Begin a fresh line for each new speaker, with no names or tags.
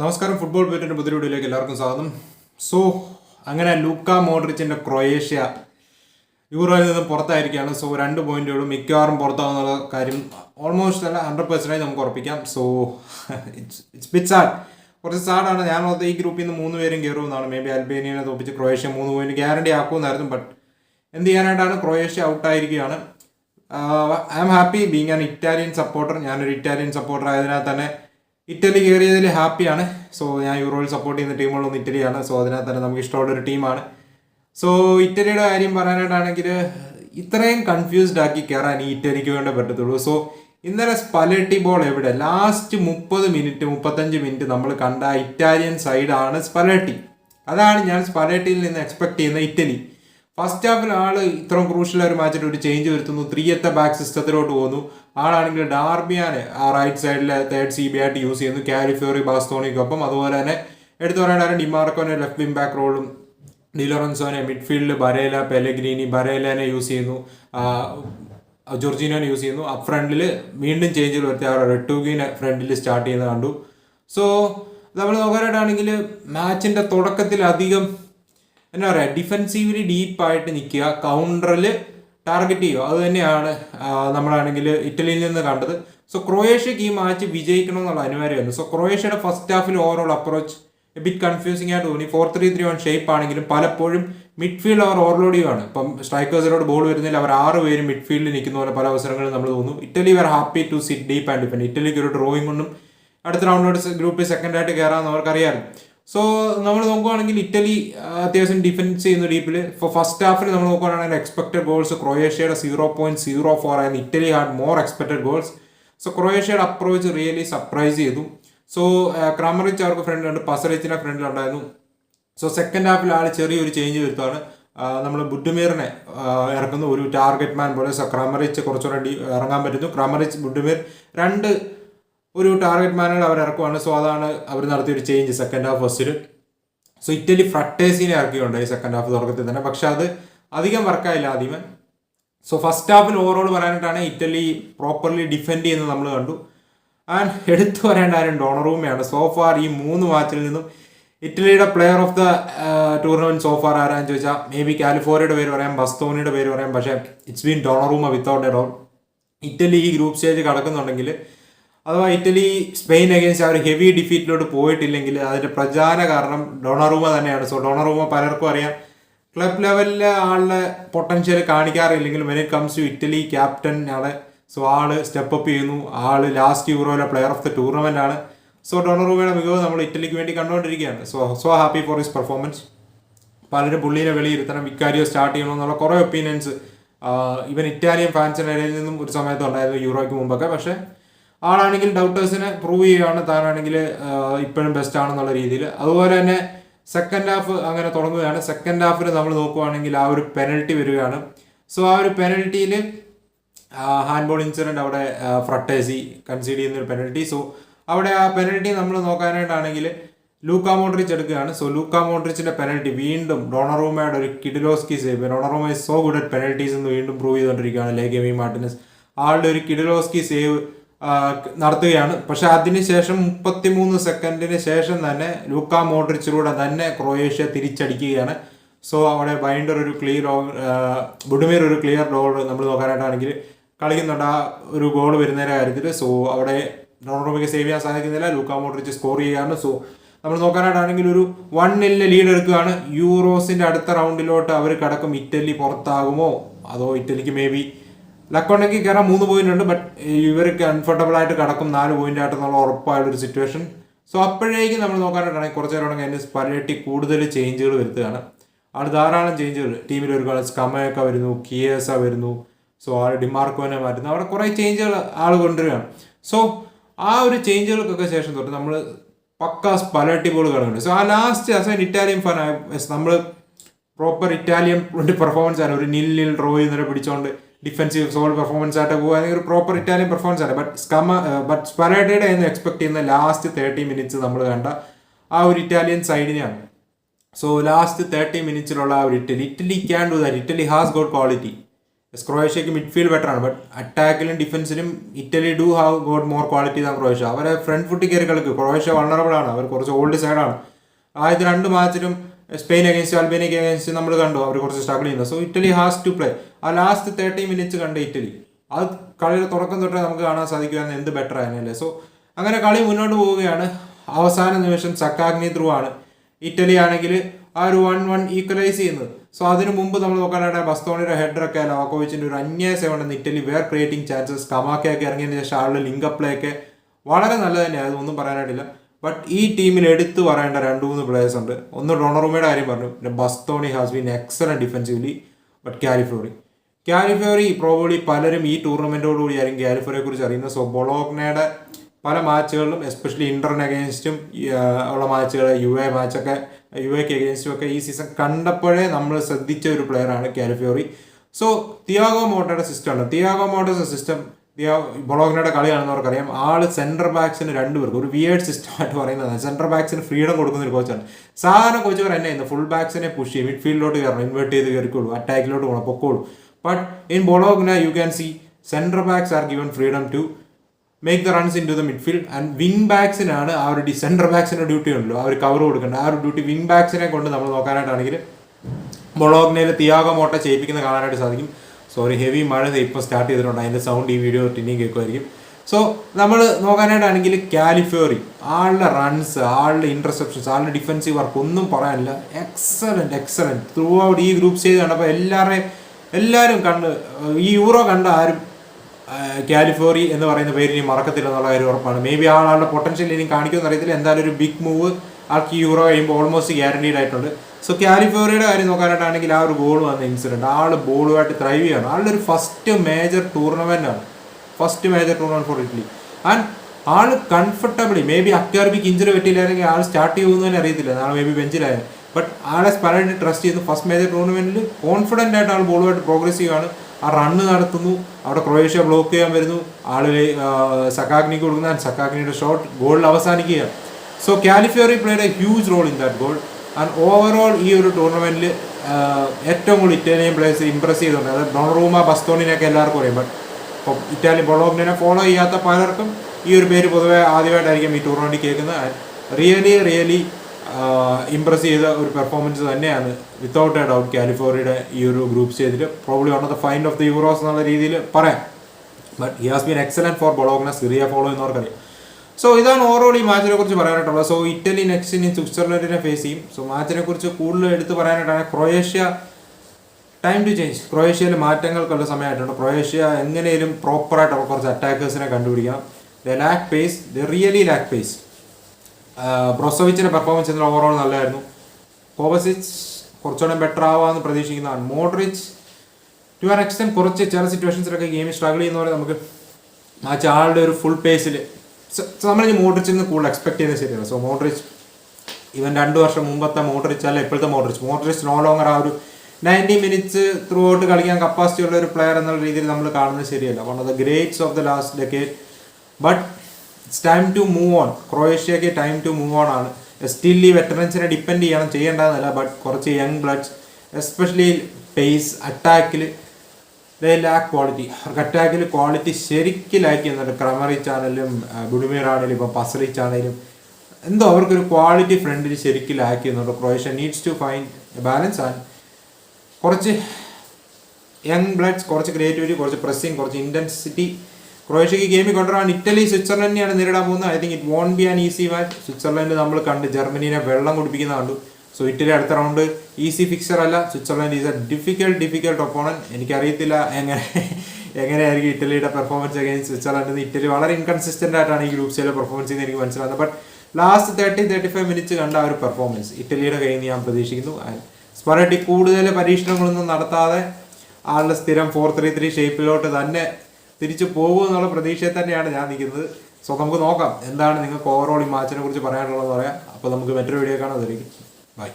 നമസ്കാരം. ഫുട്ബോൾ പേറ്റിന്റെ പുതിയ വീഡിയോയിലേക്ക് എല്ലാവർക്കും സ്വാഗതം. സോ അങ്ങനെ ലൂക്ക മോഡ്രിച്ചിന്റെ ക്രൊയേഷ്യ യൂറോയിൽ നിന്ന് പുറത്തായിരിക്കുകയാണ്. സോ രണ്ട് പോയിന്റുകളും മിക്കവാറും പുറത്താകുന്ന കാര്യം ഓൾമോസ്റ്റ് അല്ല ഹൺഡ്രഡ് പെർസെന്റേജ് നമുക്ക് ഉറപ്പിക്കാം. So it's it's bit sad കുറച്ച് സാഡാണ് ഞാൻ ഓർത്ത് ഈ ഗ്രൂപ്പിൽ നിന്ന് മൂന്ന് പേരും കയറുമെന്നാണ് മേ ബി അൽബേനിയനെ തോപ്പിച്ച് ക്രൊയേഷ്യ മൂന്ന് പോയിന്റ് ഗ്യാരണ്ടി ആക്കുമെന്നായിരുന്നു. ബട്ട് എന്ത് ചെയ്യാനായിട്ടാണ്? Croatia ഔട്ടായിരിക്കുകയാണ് I am happy being an Italian supporter ഞാനൊരു ഇറ്റാലിയൻ സപ്പോർട്ടർ ആയതിനാൽ തന്നെ ഇറ്റലി കയറിയതിൽ ഹാപ്പിയാണ്. സോ ഞാൻ യൂറോയിൽ സപ്പോർട്ട് ചെയ്യുന്ന ടീമുകളൊന്നും ഇറ്റലിയാണ്. സോ അതിനകത്ത് തന്നെ നമുക്ക് ഇഷ്ടമുള്ള ഒരു ടീമാണ്. സോ ഇറ്റലിയുടെ കാര്യം പറയാനായിട്ടാണെങ്കിൽ ഇത്രയും കൺഫ്യൂസ്ഡ് ആക്കി കയറാൻ ഈ ഇറ്റലിക്ക് വേണ്ടേ പറ്റത്തുള്ളൂ. സോ ഇന്നലെ സ്പലട്ടി ബോൾ എവിടെ? ലാസ്റ്റ് മുപ്പത് മിനിറ്റ് മുപ്പത്തഞ്ച് മിനിറ്റ് നമ്മൾ കണ്ട ഇറ്റാലിയൻ സൈഡാണ് സ്പലട്ടി. അതാണ് ഞാൻ സ്പലട്ടിയിൽ നിന്ന് എക്സ്പെക്ട് ചെയ്യുന്ന ഇറ്റലി. ഫസ്റ്റ് ഹാഫിൽ ആൾ ഇത്രയും ക്രൂഷ്യൽ ഒരു മാച്ചിൽ ഒരു ചേഞ്ച് വരുത്തുന്നു. ത്രീ എത്ത ബാക്ക് സിസ്റ്റത്തിലോട്ട് പോകുന്നു. ആളാണെങ്കിൽ ഡാർബിയാനെ ആ റൈറ്റ് സൈഡിലെ തേർഡ് സി ബി ആയിട്ട് യൂസ് ചെയ്യുന്നു. കാലിഫോറി ബാസ്തോണിക്കൊപ്പം. അതുപോലെ തന്നെ എടുത്തു പറയേണ്ട ഡിമാർക്കോനെ ലെഫ്റ്റ് വിം ബാക്ക് റോളും ഡിലോറൻസോനെ മിഡ്ഫീൽഡിൽ ബരേല പെലഗ്രീനി ബരേലനെ യൂസ് ചെയ്യുന്നു. ജോർജിനോനെ ജോർജീനോനെ യൂസ് ചെയ്യുന്നു. അപ്പ് ഫ്രണ്ടിൽ വീണ്ടും ചേഞ്ച് വരുത്തി. ആ റെട്ടൂഗിനെ ഫ്രണ്ടിൽ സ്റ്റാർട്ട് ചെയ്യുന്നത് കണ്ടു. സോ നമ്മൾ നോക്കാനായിട്ടാണെങ്കിൽ മാച്ചിന്റെ തുടക്കത്തിൽ അധികം എന്നാ പറയുക ഡിഫെൻസീവ്ലി ഡീപ്പായിട്ട് നിൽക്കുക കൗണ്ടറിൽ ടാർഗറ്റ് ചെയ്യുക അത് തന്നെയാണ് നമ്മളാണെങ്കിൽ ഇറ്റലിയിൽ നിന്ന് കണ്ടത്. സോ ക്രൊയേഷ്യക്ക് ഈ മാച്ച് വിജയിക്കണം എന്നുള്ള അനിവാര്യമായിരുന്നു. സോ ക്രൊയേഷ്യയുടെ ഫസ്റ്റ് ഹാഫിൽ ഓവറോൾ അപ്രോച്ച് ബിറ്റ് കൺഫ്യൂസിംഗ് ആയിട്ട് തോന്നി. Four three three one shape ആണെങ്കിലും പലപ്പോഴും മിഡ്ഫീൽഡ് അവർ ഓവർലോഡ് ചെയ്യുകയാണ് ഇപ്പം സ്ട്രൈക്കേഴ്സിനോട് ബോൾ വരുന്നില്ല അവർ ആറ് പേരും മിഡ്ഫീൽഡിൽ നിൽക്കുന്ന പോലെ പല അവസരങ്ങളും നമ്മൾ തോന്നുന്നു Italy were happy to sit deep and defend ഇറ്റലിക്ക് ഒരു ഡ്രോയിങ് കൊണ്ടും അടുത്ത റൗണ്ടിലോട്ട് ഗ്രൂപ്പിൽ സെക്കൻഡായിട്ട് കയറാമെന്ന് അവർക്കറിയാം സോ നമ്മൾ നോക്കുകയാണെങ്കിൽ ഇറ്റലി അത്യാവശ്യം ഡിഫെൻസ് ചെയ്യുന്ന ടീപ്പിൽ ഇപ്പോൾ ഫസ്റ്റ് ഹാഫിൽ നമ്മൾ നോക്കുകയാണെങ്കിൽ എക്സ്പെക്ടഡ് ഗോൾസ് ക്രൊയേഷ്യയുടെ സീറോ പോയിന്റ് സീറോ ഫോർ ആയിരുന്നു. Italy had more expected goals so ക്രൊയേഷ്യയുടെ approach really surprise ചെയ്തു. സോ ക്രമറിച്ച് അവർക്ക് ഫ്രണ്ടിലുണ്ട് പസറിച്ചിന്റെ ഫ്രണ്ടിലുണ്ടായിരുന്നു സോ സെക്കൻഡ് ഹാഫിൽ ആൾ ചെറിയൊരു ചേഞ്ച് വരുത്താണ് നമ്മൾ ബുഡുമീറിനെ ഇറക്കുന്ന. ഒരു ടാർഗറ്റ് മാൻ പോലെ. ക്രമറിച്ച് കുറച്ചുകൂടെ ഇറങ്ങാൻ പറ്റുന്നു. ക്രമറിച്ച് ബുഡുമീർ രണ്ട് ഒരു ടാർഗറ്റ് മാനുകൾ അവർ ഇറക്കുവാണ്. സോ അതാണ് അവർ നടത്തിയ ഒരു ചേഞ്ച് സെക്കൻഡ് ഹാഫ് ഫസ്റ്റിൽ സോ ഇറ്റലി ഫ്രട്ടേസിനെ ഈ സെക്കൻഡ് ഹാഫ് തുടക്കത്തിൽ തന്നെ. പക്ഷെ അത് അധികം വർക്കായില്ല ആദ്യമേ സോ ഫസ്റ്റ് ഹാഫിൽ ഓവറോൾ പറയാനായിട്ടാണ് ഇറ്റലി പ്രോപ്പർലി ഡിഫെൻഡ് ചെയ്യുന്നത് നമ്മൾ കണ്ടു. ആൻഡ് എടുത്തു പറയേണ്ട ആരും ഡോണറൂമയാണ്. സോഫാർ ഈ മൂന്ന് മാച്ചിൽ നിന്നും ഇറ്റലിയുടെ player of the tournament so far ആരാന്ന് ചോദിച്ചാൽ മേ ബി കാലിഫോർണിയുടെ പേര് പറയാം ബസ്തോണിയുടെ പേര് പറയാം. പക്ഷേ it's been Donnarumma without a Don Italy ഈ ഗ്രൂപ്പ് സ്റ്റേജ് കടക്കുന്നുണ്ടെങ്കിൽ അഥവാ ഇറ്റലി സ്പെയിൻ അഗേൻസ്റ്റ് ആ ഒരു ഹെവി ഡിഫീറ്റിലോട്ട് പോയിട്ടില്ലെങ്കിൽ അതിന്റെ പ്രചാര കാരണം ഡൊണറൂമ തന്നെയാണ്. സോ ഡൊണറൂമ പലർക്കും അറിയാം. ക്ലബ് ലെവലിലെ ആളുടെ potential കാണിക്കാറില്ലെങ്കിൽ when it comes to Italy captain ആണ്. സോ ആൾ സ്റ്റെപ്പ് അപ്പ് ചെയ്യുന്നു. ആൾ ലാസ്റ്റ് യൂറോയിലെ പ്ലെയർ ഓഫ് ദ ടൂർണമെന്റ് ആണ്. സോ ഡൊണറൂമയുടെ മികവ് നമ്മൾ ഇറ്റലിക്ക് വേണ്ടി കണ്ടുകൊണ്ടിരിക്കുകയാണ്. So so happy for his performance പലരും പുള്ളീനെ വെളിയിരുത്തണം വിക്കാരിയോ സ്റ്റാർട്ട് ചെയ്യണമെന്നുള്ള കുറേ ഒപ്പീനിയൻസ് ഇവൻ ഇറ്റാലിയൻ ഫാൻസിന് ഇടയിൽ നിന്നും ഒരു സമയത്ത് ഉണ്ടായിരുന്നു യൂറോയ്ക്ക് മുമ്പൊക്കെ. പക്ഷേ ആളാണെങ്കിൽ ഡൗട്ടേഴ്സിനെ പ്രൂവ് ചെയ്യുകയാണ് താനാണെങ്കിൽ ഇപ്പോഴും ബെസ്റ്റ് ആണെന്നുള്ള രീതിയിൽ. അതുപോലെ തന്നെ സെക്കൻഡ് ഹാഫ് അങ്ങനെ തുടങ്ങുകയാണ്. സെക്കൻഡ് ഹാഫിൽ നമ്മൾ നോക്കുവാണെങ്കിൽ ആ ഒരു പെനൽറ്റി വരികയാണ്. സോ ആ ഒരു പെനൽറ്റിയിൽ ഹാൻഡ്ബോൾ ഇൻസിഡന്റ് അവിടെ ഫ്രട്ടേസി കൺസീഡ് ചെയ്യുന്ന ഒരു പെനൽറ്റി സോ അവിടെ ആ പെനൽറ്റി നമ്മൾ നോക്കാനായിട്ടാണെങ്കിൽ ലൂക്ക മോഡ്രിച്ച് എടുക്കുകയാണ്. സോ ലൂക്ക മോഡ്രിച്ചിന്റെ പെനൽറ്റി വീണ്ടും ഡോണറൂമയുടെ ഒരു കിഡിലോസ്കി save Donnarumma so good at penalties എന്ന് വീണ്ടും പ്രൂവ് ചെയ്തുകൊണ്ടിരിക്കുകയാണ്. ലേഗമി മാർട്ടിനസ്. ആളുടെ ഒരു കിഡിലോസ്കി സേവ് നടത്തുകയാണ്. പക്ഷെ അതിനുശേഷം മുപ്പത്തിമൂന്ന് സെക്കൻഡിന് ശേഷം തന്നെ ലൂക്ക മോഡ്രിച്ചിലൂടെ തന്നെ ക്രൊയേഷ്യ തിരിച്ചടിക്കുകയാണ്. സോ അവിടെ ബൈൻഡർ ഒരു ക്ലിയർ ബുഡുമേർ ഒരു ക്ലിയർ ഡോൾ നമ്മൾ നോക്കാനായിട്ടാണെങ്കിൽ കളിക്കുന്നുണ്ട്. ആ ഒരു ഗോൾ വരുന്നതിന്റെ കാര്യത്തിൽ സോ അവിടെ റോണോമിക്ക് സേവ് ചെയ്യാൻ സാധിക്കുന്നില്ല. ലൂക്ക മോഡ്രിച്ച് സ്കോർ ചെയ്യുകയാണ്. സോ നമ്മൾ നോക്കാനായിട്ടാണെങ്കിൽ ഒരു വൺ എല്ലിൽ ലീഡ് എടുക്കുകയാണ് യൂറോസിന്റെ അടുത്ത റൗണ്ടിലോട്ട് അവർ കടക്കും. ഇറ്റലി പുറത്താകുമോ? അതോ ഇറ്റലിക്ക് മേ ബി ലക്കുണ്ടെങ്കിൽ കയറാൻ മൂന്ന് പോയിന്റ് ഉണ്ട് ബട്ട് ഇവർക്ക് കംഫർട്ടബിൾ ആയിട്ട് കിടക്കും നാല് പോയിന്റ് ആയിട്ടെന്നുള്ള ഉറപ്പായുള്ള ഒരു സിറ്റുവേഷൻ സോ അപ്പോഴേക്കും നമ്മൾ നോക്കാനായിട്ടാണെങ്കിൽ കുറച്ച് നേരം അതിന് സ്പലറ്റി കൂടുതൽ ചേഞ്ചുകൾ വരുത്തുകയാണ്. അവിടെ ധാരാളം ചേഞ്ചുകൾ ടീമിൽ ഒരു സ്കമയൊക്കെ വരുന്നു കിയേസ വരുന്നു സോ ആൾ ഡിമാർക്കോനെ മാറ്റുന്നു. അവിടെ കുറേ ചേഞ്ചുകൾ ആൾ കൊണ്ടുവരികയാണ്. സോ ആ ഒരു ചേഞ്ചുകൾക്കൊക്കെ ശേഷം തൊട്ട് നമ്മൾ പക്ക സ്പലട്ടി ബോൾ കാണുന്നുണ്ട്. സോ ആ last as an Italian fan നമ്മൾ പ്രോപ്പർ ഇറ്റാലിയൻ പെർഫോമൻസ് ആണ്. ഒരു നിൽ ഡ്രോ ചെയ്യുന്നവരെ പിടിച്ചോണ്ട് ഡിഫൻസീവ് സോൾ പെർഫോമൻസ് ആയിട്ട് പോകുക ഒരു പ്രോപ്പർ ഇറ്റാലിയൻ പെർഫോമൻസ് ആണ്. ബട്ട് സ്കമ ബട്ട് സ്പെറേഡയുടെ എന്ന് എക്സ്പെക്ട് ചെയ്യുന്ന ലാസ്റ്റ് തേർട്ടി മിനിറ്റ്സ് നമ്മൾ കണ്ട ആ ഒരു ഇറ്റാലിയൻ സൈഡിനെയാണ് സോ ലാസ്റ്റ് തേർട്ടി മിനിറ്റ്സിലുള്ള ആ ഒരു Italy Italy can do that Italy has got quality ക്രൊയേഷ്യക്ക് midfield better ആണ്. ബട്ട് അറ്റാക്കിലും ഡിഫൻസിലും Italy do have got more quality than Croatia. അവരെ ഫ്രണ്ട് ഫുട്ടിൽ കയറി കളിക്കും. ക്രൊയേഷ്യ വണ്ണറബിൾ ആണ്. അവർ കുറച്ച് ഓൾഡ് സൈഡാണ് ആദ്യത്തെ രണ്ട് മാച്ചിലും സ്പെയിൻ അഗേൻസ്റ്റ് അൽബേനിയ അഗേൻസ്റ്റ് നമ്മൾ കണ്ടു. അവർ കുറച്ച് സ്ട്രഗിൾ ചെയ്യുന്നത് so Italy has to play ആ ലാസ്റ്റ് തേർട്ടി മിനിറ്റ്സ് കണ്ട ഇറ്റലി. അത് കളിയുടെ തുടക്കം തൊട്ടേ നമുക്ക് കാണാൻ സാധിക്കുമെന്ന് എന്ത് ബെറ്റർ ആയതിനല്ലേ സോ അങ്ങനെ കളി മുന്നോട്ട് പോവുകയാണ്. അവസാന നിമിഷം സക്കാഗ്നി ത്രൂ ആണ്. ഇറ്റലി ആണെങ്കിൽ ആ ഒരു വൺ വൺ ഈക്വലൈസ് ചെയ്യുന്നത്. സോ അതിനു മുമ്പ് നമ്മൾ നോക്കാനായിട്ട് ബസ്തോണിയുടെ ഹെഡറൊക്കെ ലോക്കോവിച്ചിന്റെ ഒരു അന്യായ സേവനം ഇറ്റലി വേർ ക്രിയേറ്റിംഗ് ചാൻസസ് കമാക്കയൊക്കെ ഇറങ്ങിയതിന് ശേഷം ആളുടെ ലിങ്ക് പ്ലേ ഒക്കെ വളരെ നല്ലത് തന്നെയാണ് അതൊന്നും പറയാനായിട്ടില്ല. ബട്ട് ഈ ടീമിൽ എടുത്തു പറയേണ്ട രണ്ട് മൂന്ന് പ്ലേയേഴ്സ് ഉണ്ട്. ഒന്ന് ഡൊണറുമയുടെ കാര്യം പറഞ്ഞു. പിന്നെ Bastoni has been excellent defensively but Calafiori Calafiori probably പലരും ഈ ടൂർണമെന്റോടുകൂടി ആയിരിക്കും കാലിഫോറിയെ കുറിച്ച് അറിയുന്നത്. സോ ബൊളോഗ്നയുടെ പല മാച്ചുകളിലും എസ്പെഷ്യലി ഇന്ററിന് അഗേൻസ്റ്റും ഉള്ള മാച്ചുകൾ യു എ മാച്ചൊക്കെ യു എക്ക് അഗേൻസ്റ്റും ഒക്കെ ഈ സീസൺ കണ്ടപ്പോഴേ നമ്മൾ ശ്രദ്ധിച്ച ഒരു പ്ലെയറാണ് കാലിഫോറി. സോ തിയാഗോ മോട്ടയുടെ സിസ്റ്റം ഉണ്ട് തിയാഗോ മോട്ടോസ് സിസ്റ്റം ബൊളോഗ്നയുടെ കളിയാണെന്ന് അവർക്കറിയാം. ആൾ സെൻട്രൽ ബാക്സിന് രണ്ടുപേർക്ക് ഒരു വിയേഡ് സിസ്റ്റം ആയിട്ട് പറയുന്നത് സെൻട്രൽ ബാക്സിന് ഫ്രീഡം കൊടുക്കുന്ന ഒരു കോച്ചാണ് സാധാരണ കോച്ചുകാർ എന്നെ ഫുൾ ബാക്സിനെ പുഷ് ചെയ്യും. മിഡ്ഫീൽഡിലോട്ട് കയറണം ഇൻവേർട്ട് ചെയ്ത് കയറിക്കോളൂ അറ്റാക്കിലോട്ട് പോകണം പൊക്കോളൂ. But in Bologna, you can see central backs are given freedom to make the runs in to the midfield and wing ബാക്സിനാണ് ആ ഒരു സെൻട്രൽ ബാക്സിന്റെ ഡ്യൂട്ടി ഉണ്ടല്ലോ. ആ ഒരു കവർ കൊടുക്കേണ്ടത് ആ ഒരു ഡ്യൂട്ടി വിങ് ബാക്സിനെ കൊണ്ട് നമ്മൾ നോക്കാനായിട്ടാണെങ്കിൽ ബൊളോഗ്നയിൽ തിയാഗോ മോട്ട ചെയ്യിപ്പിക്കുന്ന കാണാനായിട്ട് സാധിക്കും. സോറി ഹെവി മഴ ഇപ്പോൾ സ്റ്റാർട്ട് ചെയ്തിട്ടുണ്ട്. അതിന്റെ സൗണ്ട് ഈ വീഡിയോ ടിന്നിയും കേൾക്കുമായിരിക്കും. സോ നമ്മൾ നോക്കാനായിട്ടാണെങ്കിൽ കാലിഫോറി ആളുടെ റൺസ് ആളുടെ ഇന്റർസെപ്ഷൻസ് ആളുടെ ഡിഫൻസീവ് വർക്ക് ഒന്നും പറയാനില്ല. എക്സലന്റ് എക്സലന്റ് ത്രൂ ഔട്ട് ഈ ഗ്രൂപ്പ് സ്റ്റേജ് കണ്ടപ്പോൾ എല്ലാവരെയും എല്ലാവരും കണ്ട് ഈ യൂറോ കണ്ട ആരും കാലിഫോറി എന്ന് പറയുന്ന പേര് ഇനി മറക്കത്തില്ല എന്നുള്ള കാര്യം ഉറപ്പാണ്. മേ ബി ആ ആളുടെ പൊട്ടൻഷ്യൽ ഇനി കാണിക്കുമെന്ന് അറിയത്തില്ല. എന്തായാലും ഒരു ബിഗ് മൂവ് ആൾക്ക് യൂറോ കഴിയുമ്പോൾ ഓൾമോസ്റ്റ് ഗ്യാരണ്ടീഡ് ആയിട്ടുണ്ട്. സോ കാലിഫോറിയുടെ കാര്യം നോക്കാനായിട്ടാണെങ്കിൽ ആ ഒരു ഗോൾ വന്ന ഇൻസിഡന്റ് ആൾ ബോളുമായിട്ട് ത്രൈവ് ചെയ്യണം. ആളുടെ ഒരു first major ടൂർണമെന്റാണ് first major tournament for Italy and all comfortably may be അക്കാർബിക്ക് ഇഞ്ചറി പറ്റിയില്ലായിരുന്നെങ്കിൽ ആൾ സ്റ്റാർട്ട് ചെയ്യുമെന്ന് തന്നെ അറിയത്തില്ല. നാളെ മേ ബി ബെഞ്ചിലായ ബട്ട് ആളെ സ്പലമായിട്ട് ട്രസ്റ്റ് ചെയ്യുന്നു ഫസ്റ്റ് മേജർ ടൂർണമെന്റിൽ കോൺഫിഡന്റ് ആയിട്ട് ആൾ ബോളുമായിട്ട് പ്രോഗ്രസ് ചെയ്യുകയാണ് ആ റണ്ണ് നടത്തുന്നു. അവിടെ ക്രൊയേഷ്യ ബ്ലോക്ക് ചെയ്യാൻ വരുന്നു. ആൾ സക്കാഗ്നിക്ക് കൊടുക്കുന്ന സക്കാഗ്നിയുടെ ഷോട്ട് ഗോളിൽ അവസാനിക്കുകയാണ് so Calafiori played a huge role in that goal and overall ഈ ഒരു ടൂർണമെന്റിൽ ഏറ്റവും കൂടുതൽ ഇറ്റാലിയൻ പ്ലേയേഴ്സ് ഇംപ്രസ് ചെയ്തിട്ടുണ്ട് അതായത് ഡൊണറൂമ ബസ്തോണിനെയൊക്കെ എല്ലാവർക്കും അറിയാം. ബട്ട് ഇപ്പം ഇറ്റാലിയൻ ബൊളോഗ്നെ ഫോളോ ചെയ്യാത്ത പലർക്കും ഈ ഒരു പേര് പൊതുവെ ആദ്യമായിട്ടായിരിക്കും ഈ ടൂർണമെന്റ് കേൾക്കുന്നത്. റിയലി റിയലി ഇംപ്രസ് ചെയ്ത ഒരു പെർഫോമൻസ് തന്നെയാണ്. വിത്തൗട്ട് എ ഡൗട്ട് കാലിഫോർണിയുടെ ഈ ഒരു ഗ്രൂപ്പ് സ്റ്റേജിൽ probably one of the find of the Euros എന്നുള്ള രീതിയിൽ പറയാം. But he has been excellent for Bologna Serie follow എന്നവർക്കറിയാം. So ഇതാണ് ഓവറോൾ ഈ മാച്ചിനെ കുറിച്ച് പറയാനായിട്ടുള്ളത്. സോ ഇറ്റലി നെക്സ്റ്റ് ഇനി സ്വിറ്റ്സർലൻഡിനെ ഫേസ് ചെയ്യും. സോ മാച്ചിനെ കുറിച്ച് കൂടുതൽ എടുത്ത് പറയാനായിട്ടാണ് ക്രൊയേഷ്യ ടൈം ടു ചേഞ്ച് ക്രൊയേഷ്യയിൽ മാറ്റങ്ങൾക്കുള്ള സമയമായിട്ടുണ്ട്. ക്രൊയേഷ്യ എങ്ങനെയും പ്രോപ്പറായിട്ട് അവർ കുറച്ച് അറ്റാക്കേഴ്സിനെ കണ്ടുപിടിക്കണം. The lack pace the really lack pace ബ്രോസോവിച്ചിന്റെ performance ഇന്നലെ ഓവറോൾ നല്ലതായിരുന്നു കോവസിച്ച് കുറച്ചുകൂടെ ബെറ്റർ ആവാമെന്ന് പ്രതീക്ഷിക്കുന്നതാണ്. മോഡ്രിച്ച് ടു ആൻ എക്സ്റ്റെന്റ് കുറച്ച് ചില സിറ്റുവേഷൻസിലൊക്കെ ഗെയിം സ്ട്രഗിൾ ചെയ്യുന്നവരെ നമുക്ക് ആ ആളുടെ ഒരു ഫുൾ പേസിൽ നമ്മൾ ഈ മോഡ്രിച്ചിൽ നിന്ന് കൂടുതൽ എക്സ്പെക്ട് ചെയ്യുന്നത് ശരിയാണ്. സോ മോഡ്രിച്ച് ഇവൻ രണ്ട് വർഷം മുമ്പത്തെ മോഡ്രിച്ച് അല്ല ഇപ്പോഴത്തെ മോഡ്രിച്ച് മോഡ്രിച്ച് നോ ലോങ്ങർ ആ ഒരു നയന്റി മിനിറ്റ്സ് ത്രൂ ഔട്ട് കളിക്കാൻ കപ്പാസിറ്റി ഉള്ള ഒരു പ്ലെയർ എന്നുള്ള രീതിയിൽ നമ്മൾ കാണുന്നത് ശരിയല്ല. One of the greats of the last decade but it's time to move on ക്രൊയേഷ്യക്ക് time to move on ആണ്. സ്റ്റിൽ ഈ വെറ്ററൻസിനെ ഡിപ്പെൻഡ് ചെയ്യണം ചെയ്യേണ്ടതെന്നല്ല ബട്ട് കുറച്ച് യങ് ബ്ലഡ്സ് എസ്പെഷ്യലി പേസ് അറ്റാക്കിൽ ലാക്ക് ക്വാളിറ്റി അവർക്ക് അറ്റാക്കിൽ ക്വാളിറ്റി ശരിക്കും ലാക്ക് ചെയ്യുന്നുണ്ട്. ക്രമറിച്ച് ആണെങ്കിലും ബുഡിമീർ ആണെങ്കിലും ഇപ്പം പസറിച്ച് ആണെങ്കിലും എന്തോ അവർക്കൊരു ക്വാളിറ്റി ഫ്രണ്ടിൽ ശരിക്കും ലാക്ക് ചെയ്യുന്നുണ്ട്. Croatia needs to find balance and കുറച്ച് യങ് ബ്ലഡ്സ് കുറച്ച് ക്രിയേറ്റിവിറ്റി കുറച്ച് പ്രസ്സിങ് കുറച്ച് ഇന്റൻസിറ്റി ക്രൊയേഷ്യക്ക് ഗെയിമിൽ കൊണ്ടുവരാൻ ഇറ്റലി സ്വിറ്റ്സർലൻഡിനെയാണ് നേരിടാൻ പോകുന്നത്. I think it won't be an easy match Switzerland നമ്മൾ കണ്ട് ജർമ്മനീനെ വെള്ളം കുടിപ്പിക്കുന്ന കണ്ടു. സോ ഇറ്റലി അടുത്ത റൗണ്ട് ഈസി ഫിക്സർ അല്ല. Switzerland is a difficult difficult opponent എനിക്കറിയത്തില്ല എങ്ങനെ എങ്ങനെയായിരിക്കും ഇറ്റലിയുടെ പെർഫോമൻസ് അഗൈൻസ്റ്റ് സ്വിറ്റ്സർലൻഡ് ഇറ്റലി വളരെ ഇൻകൺസിസ്റ്റന്റ് ആയിട്ടാണ് ഈ ഗ്രൂപ്പ് സ്റ്റേജിൽ പെർഫോമൻസ് ചെയ്യുന്നത് എനിക്ക് മനസ്സിലാകുന്നത് but last thirty thirty five minutes കണ്ട ആ ഒരു പെർഫോമൻസ് ഇറ്റലിയുടെ കയ്യിൽ നിന്ന് ഞാൻ പ്രതീക്ഷിക്കുന്നു. സ്പറട്ടി കൂടുതൽ പരീക്ഷണങ്ങളൊന്നും നടത്താതെ ആളുടെ സ്ഥിരം ഫോർ ത്രീ ത്രീ ഷേപ്പിലോട്ട് തന്നെ തിരിച്ചു പോകും എന്നുള്ള പ്രതീക്ഷയിൽ തന്നെയാണ് ഞാൻ നിൽക്കുന്നത്. സോ നമുക്ക് നോക്കാം. എന്താണ് നിങ്ങൾക്ക് ഓവറോൾ ഈ മാച്ചിനെ കുറിച്ച് പറയാനുള്ളതെന്ന് പറയാം. അപ്പോൾ നമുക്ക് മറ്റൊരു വീഡിയോ കാണാൻ തരും ബൈ